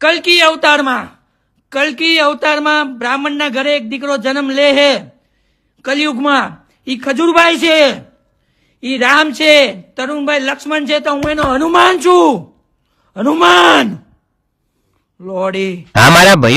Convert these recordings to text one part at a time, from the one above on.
કલ્કી અવતારમાં કલ્કી અવતારમાં બ્રાહ્મણના ઘરે એક દીકરો જન્મ લે હે. કલયુગમાં ઈ ખજૂરભાઈ છે. ઈ રામ છે, તરુણભાઈ લક્ષ્મણ છે, તો હું એનો હનુમાન છું. હનુમાન! લોડી હા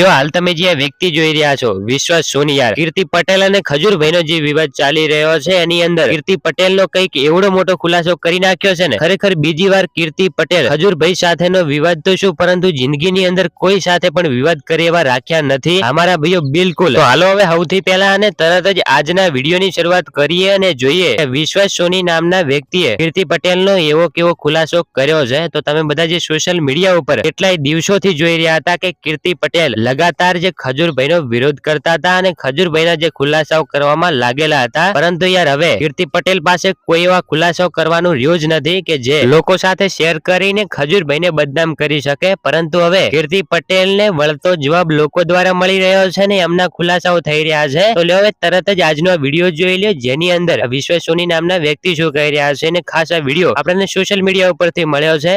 હાલ તમે જે વ્યક્તિ જોઈ રહ્યા છો, વિશ્વાસ સોનિયાર કીર્તિ પટેલ અને ખજૂરભાઈનો જે વિવાદ ચાલી રહ્યો છે અંદર, કીર્તિ પટેલનો કંઈક એવડો મોટો ખુલાસો કરી નાખ્યો છે ને? ખરેખર બીજી વાર કીર્તિ પટેલ ખજૂરભાઈ વિવાદ તો પરંતુ જિંદગીની અંદર કોઈ સાથે પણ વિવાદ કરે એવા રાખ્યા નથી? અમારા ભાઈઓ, બિલકુલ. તો હાલો હવે સૌથી પહેલા અને તરત જ આજના વિડીયોની શરૂઆત કરીએ અને જોઈએ કે વિશ્વાસ સોની નામના વ્યક્તિએ કીર્તિ પટેલનો એવો કેવો ખુલાસો કર્યો છે. તો તમે બધા જે સોશિયલ મીડિયા ઉપર કેટલાય દિવસોથી જોઈ રહ્યા હતા કે કીર્તિ પટેલ લગાતાર જે ખજૂરભાઈનો વિરોધ કરતા હતા અને ખજૂરભાઈના જે ખુલાસાઓ કરવામાં લાગેલા હતા. પરંતુ યાર હવે કીર્તિ પટેલ પાસે કોઈ એવા ખુલાસાઓ કરવાનું રહ્યું નથી કે જે લોકો સાથે શેર કરીને ખજૂરભાઈને બદનામ કરી શકે. પરંતુ હવે કીર્તિ પટેલને વળતો જવાબ લોકો દ્વારા મળી રહ્યો છે ને એમના ખુલાસાઓ થઈ રહ્યા છે. તો લ્યો હવે તરત જ આજનો વીડિયો જોઈ લ્યો જેની અંદર વિશ્વ સોની નામના વ્યક્તિ શું કહી રહ્યા છે અને ખાસ આ વીડિયો આપણને સોશિયલ મીડિયા ઉપરથી મળ્યો છે.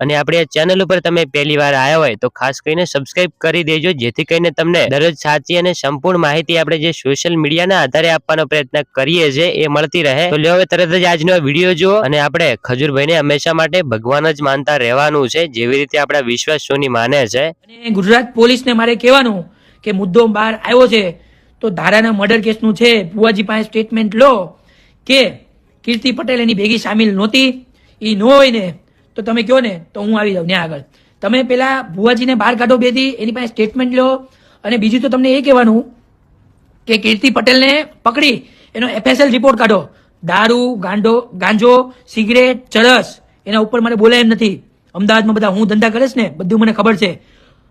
અને આપણી આ ચેનલ ઉપર તમે પહેલી વાર આવ્યા હોય તો ખાસ કરીને સબસ્ક્રાઇબ કરી દેજો, જેથી કરીને તમને દરરોજ સાચી અને સંપૂર્ણ માહિતી આપણે જે સોશિયલ મીડિયાના આધારે આપવાનો પ્રયત્ન કરીએ છીએ એ મળતી રહે. તો લ્યો હવે તરત જ આજનો વીડિયો જુઓ અને આપણે ખજૂરભાઈને હંમેશા માટે ભગવાન જ માનતા રહેવાનું છે, જેવી રીતે આપણા વિશ્વાસ સોની માને છે. ગુજરાત પોલીસને મારે કહેવાનું કે મુદ્દો બહાર આવ્યો છે, તો ધારાના મર્ડર કેસનું છે, ભુવાજી પાસે સ્ટેટમેન્ટ લો કે કીર્તિ પટેલ એની ભેગી સામેલ નહોતી એ ન હોય ને તો તમે કહો ને, તો હું આવી જાઉં ત્યાં આગળ. તમે પેલા ભુવાજીને બહાર કાઢો બેથી, એની પાસે સ્ટેટમેન્ટ લો. અને બીજું તો તમને એ કહેવાનું કે કીર્તિ પટેલને પકડી, એનો એફએસએલ રિપોર્ટ કાઢો. દારૂ, ગાંડો, ગાંજો, સિગરેટ, ચરસ, એના ઉપર મને બોલાય એમ નથી. અમદાવાદમાં બધા હું ધંધા કરીશ ને, બધું મને ખબર છે.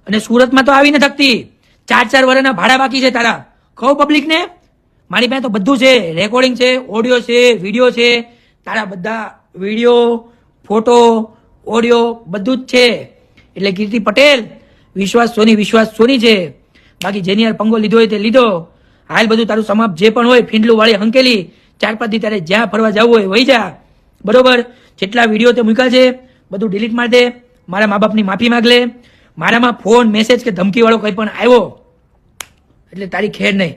અને સુરતમાં તો આવી ન થકતી ચાર ચાર વર્ષના ભાડા બાકી છે તારા. કહો પબ્લિકને મારી પાસે તો બધું છે. રેકોર્ડિંગ છે ઓડિયો છે વીડિયો છે. તારા બધા વીડિયો ફોટો ઓડિયો બધું જ છે. એટલે કીર્તિ પટેલ, વિશ્વાસ સોની વિશ્વાસ સોની છે. બાકી જેની યાર પંગો લીધો હોય તે લીધો. હાલ બધું તારું સમાપ જે પણ હોય, ફીંડલું વાળી હંકેલી, ચાર પાંચ તારે જ્યાં ફરવા જવું હોય વહી જા. બરોબર? જેટલા વીડિયો તે મૂક્યા છે, બધું ડિલીટ મારી દે. મારા મા બાપની માફી માગ લે. મારામાં ફોન મેસેજ કે ધમકીવાળો કંઈ પણ આવ્યો. એટલે તારી ખેર નહીં.